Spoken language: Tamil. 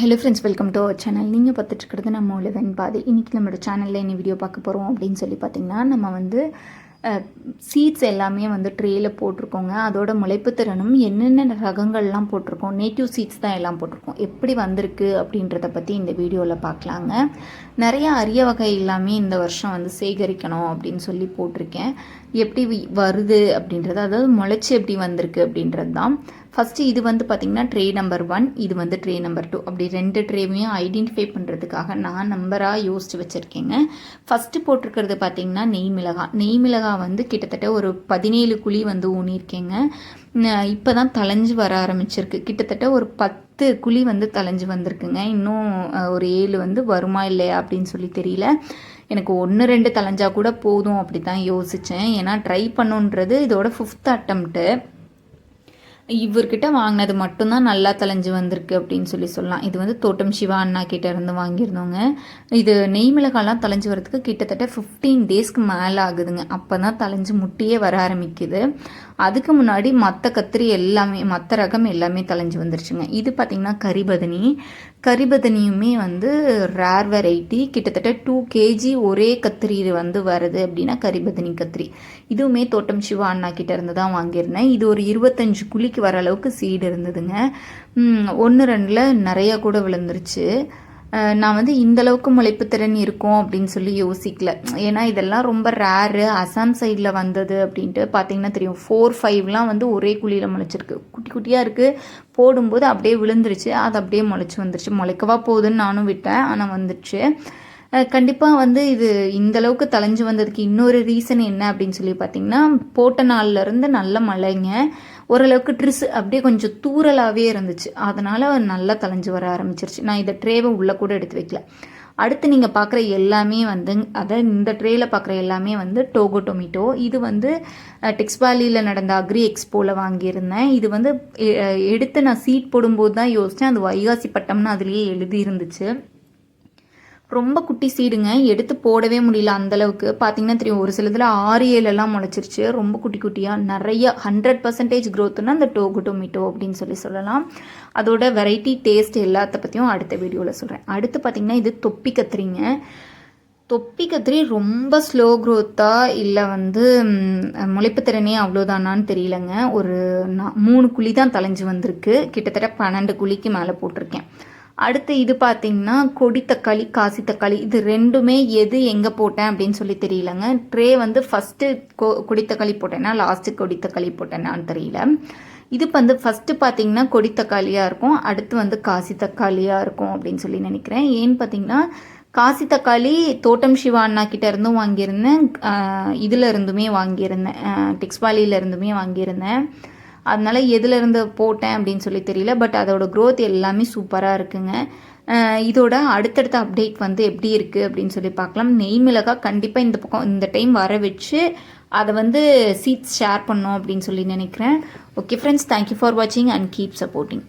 Hello friends welcome to our channel நீங்கள் பார்த்துட்ருக்கிறது நம்ம உலகன் பாதை. இன்றைக்கி நம்மளோட சேனலில் என்ன வீடியோ பார்க்க போகிறோம் அப்படின்னு சொல்லி பார்த்தீங்கன்னா நம்ம வந்து சீட்ஸ் எல்லாமே வந்து ட்ரேயில் போட்டிருக்கோங்க. அதோட முளைப்பு திறனும் என்னென்ன ரகங்கள்லாம் போட்டிருக்கோம்? நேட்டிவ் சீட்ஸ் தான் எல்லாம் போட்டிருக்கோம். எப்படி வந்திருக்கு அப்படின்றத பற்றி இந்த வீடியோவில் பார்க்கலாங்க. நிறைய அரிய வகை எல்லாமே இந்த வருஷம் வந்து சேகரிக்கணும் அப்படின்னு சொல்லி போட்டிருக்கேன். எப்படி வருது அப்படின்றது அதாவது முளைச்சி எப்படி வந்திருக்கு அப்படின்றது தான். ஃபஸ்ட்டு இது வந்து பார்த்திங்கன்னா ட்ரே நம்பர் ஒன் இது வந்து ட்ரே நம்பர் டூ அப்படி ரெண்டு ட்ரேவையும் ஐடென்டிஃபை பண்ணுறதுக்காக நான் நம்பராக யோசித்து வச்சுருக்கேங்க. ஃபஸ்ட்டு போட்டிருக்கிறது பார்த்திங்கன்னா நெய் மிளகா. நெய் மிளகா வந்து கிட்டத்தட்ட ஒரு பதினேழு குழி வந்து ஊனியிருக்கேங்க. இப்போ தான் தளைஞ்சு வர ஆரம்பிச்சிருக்கு. கிட்டத்தட்ட ஒரு பத்து குழி வந்து தலைஞ்சு வந்திருக்குங்க. இன்னும் ஒரு ஏழு வந்து வருமா இல்லையா அப்படின்னு சொல்லி தெரியல. எனக்கு ஒன்று ரெண்டு தளைஞ்சா கூட போதும் அப்படி தான் யோசித்தேன் ஏன்னா ட்ரை பண்ணுன்றது இதோட ஃபிஃப்த் அட்டம்ப்ட்டு இவர்கிட்ட வாங்கினது மட்டும்தான் நல்லா தலைஞ்சு வந்திருக்கு அப்படின்னு சொல்லி சொல்லலாம். இது வந்து தோட்டம் சிவா அண்ணா கிட்ட இருந்து வாங்கியிருந்தோங்க. இது நெய் மிளகாலாம் தலைஞ்சு வரதுக்கு கிட்டத்தட்ட ஃபிஃப்டீன் டேஸ்க்கு மேலே ஆகுதுங்க. அப்போ தான் தலைஞ்சு முட்டியே வர ஆரம்பிக்குது. அதுக்கு முன்னாடி மற்ற கத்திரி எல்லாமே மற்ற ரகம் எல்லாமே தலைஞ்சு வந்துருச்சுங்க. இது பார்த்திங்கன்னா கரிபதனி கரிபதனியுமே வந்து ரேர் வெரைட்டி கிட்டத்தட்ட டூ கேஜி ஒரே கத்திரி வந்து வருது அப்படின்னா கரிபதனி கத்திரி. இதுவுமே தோட்டம் சிவா அண்ணா கிட்ட இருந்து தான் வாங்கியிருந்தேன். இது ஒரு இருபத்தஞ்சு குழிக்கு வர அளவுக்கு சீடு இருந்ததுங்க. ஒன்று ரெண்டில் நிறையா கூட விழுந்துருச்சு. நான் வந்து இந்த அளவுக்கு முளைப்பு திறன் இருக்கும் அப்படின்னு சொல்லி யோசிக்கல. ஏன்னா இதெல்லாம் ரொம்ப ரேரு அசாம் சைடில் வந்தது அப்படின்ட்டு பார்த்தீங்கன்னா தெரியும். ஃபோர் ஃபைவ்லாம் வந்து ஒரே குழியில் முளைச்சிருக்கு. குட்டி குட்டியாக இருக்குது போடும்போது அப்படியே விழுந்துருச்சு. அது அப்படியே முளைச்சி வந்துருச்சு. முளைக்கவா போகுதுன்னு நானும் விட்டேன். ஆனால் வந்துருச்சு. கண்டிப்பாக வந்து இது இந்த அளவுக்கு தலைஞ்சு வந்ததுக்கு இன்னொரு ரீசன் என்ன அப்படின்னு சொல்லி பார்த்தீங்கன்னா போட்ட நாள்லேருந்து நல்ல மழைங்க. ஓரளவுக்கு ட்ரிஸ் அப்படியே கொஞ்சம் தூறலாகவே இருந்துச்சு. அதனால் நல்லா தலைஞ்சு வர ஆரம்பிச்சிருச்சு. நான் இதை ட்ரேவை உள்ளே கூட எடுத்து வைக்கல. அடுத்து நீங்கள் பார்க்குற எல்லாமே வந்து அதை இந்த ட்ரேயில் பார்க்குற எல்லாமே வந்து டோகோ டொமேட்டோ. இது வந்து டெக்ஸ்பாலியில் நடந்த அக்ரி எக்ஸ்போவில் வாங்கியிருந்தேன். இது வந்து எடுத்து நான் சீட் போடும்போது தான் யோசித்தேன் அது வைகாசி பட்டம்னு அதுலேயே எழுதி இருந்துச்சு ரொம்ப குட்டி சீடுங்க. எடுத்து போடவே முடியல அந்தளவுக்கு. பார்த்தீங்கன்னா தெரியும் ஒரு சிலதில் ஆறு ஏழெல்லாம் முளைச்சிருச்சு. ரொம்ப குட்டி குட்டியாக நிறைய ஹண்ட்ரட் பர்சன்டேஜ் க்ரோத்துனா அந்த டோகு டொமேட்டோ அப்படின்னு சொல்லி சொல்லலாம். அதோட வெரைட்டி டேஸ்ட் எல்லாத்த பற்றியும் அடுத்த வீடியோவில் சொல்கிறேன் அடுத்து பார்த்தீங்கன்னா இது தொப்பி கத்திரிங்க. தொப்பி கத்திரி ரொம்ப ஸ்லோ க்ரோத்தா இல்லை வந்து முளைப்பு திறனே அவ்வளோதானான்னு தெரியலங்க. ஒரு நான் மூணு குழி தான் தலைஞ்சு வந்திருக்கு. கிட்டத்தட்ட பன்னெண்டு குழிக்கு மேலே போட்டிருக்கேன். அடுத்து இது பார்த்தீங்கன்னா கொடி தக்காளி காசி தக்காளி இது ரெண்டுமே எது எங்கே போட்டேன் அப்படின்னு சொல்லி தெரியலங்க. ட்ரே வந்து ஃபஸ்ட்டு கொ கொடி தக்காளி போட்டேன்னா லாஸ்ட்டு கொடி தக்காளி போட்டேன்னான்னு தெரியல. இது வந்து ஃபஸ்ட்டு பார்த்தீங்கன்னா கொடி தக்காளியாக இருக்கும். அடுத்து வந்து காசி தக்காளியாக இருக்கும் அப்படின்னு சொல்லி நினைக்கிறேன். ஏன்னு பார்த்தீங்கன்னா காசி தக்காளி தோட்டம் சிவா அண்ணா கிட்ட இருந்தும் வாங்கியிருந்தேன். இதில் இருந்துமே வாங்கியிருந்தேன். டெக்ஸ்பாலியில இருந்துமே வாங்கியிருந்தேன். அதனால் எதுலேருந்து போட்டேன் அப்படின்னு சொல்லி தெரியல பட் அதோட க்ரோத் எல்லாமே சூப்பராக இருக்குங்க. இதோட அடுத்தடுத்த அப்டேட் வந்து எப்படி இருக்குது அப்படின்னு சொல்லி பார்க்கலாம். நெய் மிளகாய் கண்டிப்பாக இந்த பக்கம் இந்த டைம் வர வச்சு அதை வந்து சீட்ஸ் ஷேர் பண்ணோம் அப்படின்னு சொல்லி நினைக்கிறேன். Okay friends thank you for வாட்சிங் அண்ட் கீப் சப்போர்ட்டிங்